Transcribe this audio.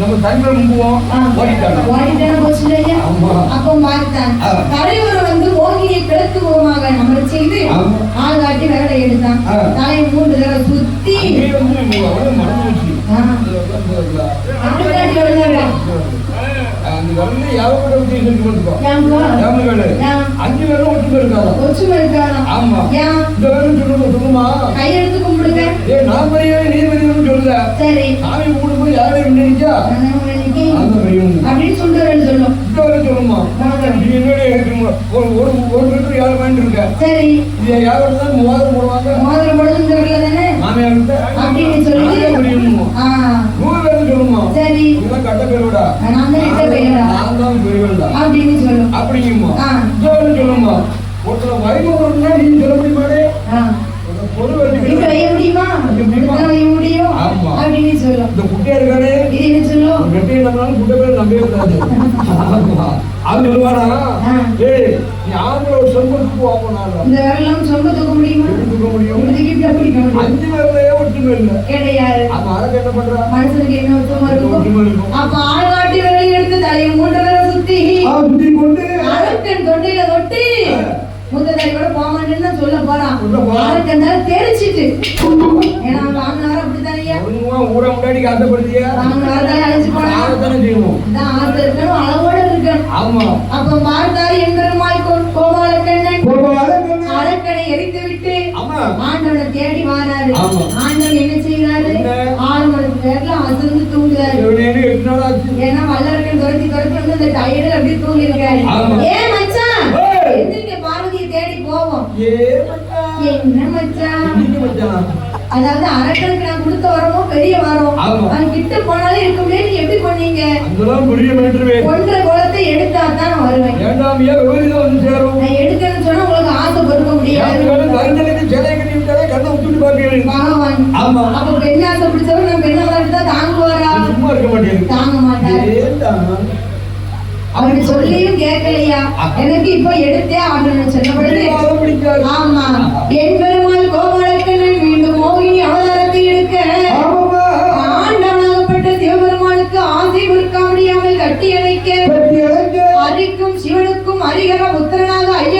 நம்ம ஓடிட்டாங்க ஓடிட்டான? போச்சு. அப்போ. தலைவர் வந்து கிழக்கு முகமாக நம்ம செய்து ஆமா. ஆள் காட்டி விரலை எடுத்தான். தலையை மூன்று தடவை சுத்தி? அஞ்சு பேரும் ஒற்றுமை இருக்காதா? ஒற்றுமை இருக்கானா ஆமா. இந்த வேலை சொல்லுமா? கையெடுத்து கும்பிடுங்க. ஏ நான் பெரிய சொல்லுத சரி. சாமி கூடும்போது யாரையும் நினைச்சா? நான் இன்னைக்கு அந்த பெரியவங்க அப்படின்னு சொல்லிட்டு சொல்லும். வேலை சொல்லுமா? நீ என்னோட ஒரு ஒரு ஒரு லிட்டர் யார் வாங்கிட்டு இருக்க? சரி. இது யாரோட தான் மூவாயிரம் போடுவாங்க. மோதிரம் போடுறது வரல தானே? அப்படின்னு சொல்லி. ஆ. நூறு சொல்லுமா? சரி. இதெல்லாம் கட்ட பேரோட? நான் தான் நான் தான் அப்படின்னு சொல்லும். அப்படிங்குமா ஆ. இந்த வேலை சொல்லுமா ஒருத்தர் வயது போடுறதுனா நீ சொல்ல முடியுமாடே ஆ. பொது இப்படி வேலை வைய முடியுமா வைக்க முடியுமா? இப்படித்தான் வைய முடியும் ஆமா. அப்படின்னு சொல்லும் இந்த குட்டியா இருக்கானே இது என்ன சொல்லும் வெட்டையை நம்மளால குட்டை பேர் நம்பவே கூடாது. அவன் சொல்லுவானா. ஏய் நீ ஆம்பளை ஒரு வாங்கினாலும் இந்த விரலாம் சொம்ப தூக்க முடியுமா. தூக்க முடியும் அஞ்சு பேர்லயே ஒற்றுமை இல்லை. கிடையாது அவன் அரக்கு என்ன பண்றான் மனுஷனுக்கு என்ன ஒற்றுமை இருக்கும். அப்ப ஆள் காட்டி விரலை எடுத்து தலையை மூன்று தடவை சுத்தி சுத்தி கொண்டு. அரக்கன் தொண்டையில தொட்டி. முத்ததாரி கூட போக மாட்டேன்னு தான் சொல்ல போறான். அரக்கன் தெரிச்சிட்டு. ஏன்னா ஊரை முன்னாடி ஆசைப்படுத்தியா வாங்கினாரு தான் அழைச்சு போனான் ஆகத்தானே செய்வோம் அளவோட இருக்கணும் ஆமா. அப்ப பார்த்தாரு எம்பெருமாள் கோபாலக்கண்ணன். அரக்கனை எரித்து விட்டு ஆண்டவனை தேடி வாராரு. ஆண்டவன் என்ன செய்யறாரு என்ன? ஆளுமனுக்கு பேர்ல அசந்து தூங்குறாரு ஏன்னா வல்லரக்கன் துரத்தி துரத்தி வந்து அந்த டயர்ல அப்படியே தூங்கி இருக்காரு ஆமா. ஏன் மச்சான். எந்திரிக்க பார்வதியை தேடி போவோம். ஏ மச்சான். என்ன மச்சான். அதாவது அரக்கனுக்கு நான் கொடுத்த வரமும் பெரிய வரம். அவன் கிட்ட போனாலே இருக்க முடியாது. நீ எப்படி பண்ணீங்க அங்கெல்லாம் புரிய மாட்டுருவேன் ஒன்றரை குளத்தை எடுத்தா தான் நான் வருவேன். ஏண்டாம் ஏன் விபரீதம் வந்து சேரும். நான் எடுக்கணும்னு சொன்னா உங்களுக்கு ஆசை பொறுக்க முடியாது. கருஞ்சலுக்கு சிலை கட்டி விட்டாலே கண்ணை விட்டுட்டு பார்க்கிறேன் பகவான் ஆமா. அப்ப பெண் ஆசை பிடிச்சவங்க நம்ம பெண்ணை வளர்த்தா தாங்குவாரா? சும்மா இருக்க மாட்டேங்குது தாங்க மாட்டாரு? அவரு சொல்லியும் கேட்கலையா? எனக்கு இப்ப எடுத்தே ஆகணும்னு பிடிக்காது. ஆமா. என் பொறுக்க உத்தரனாக கட்டி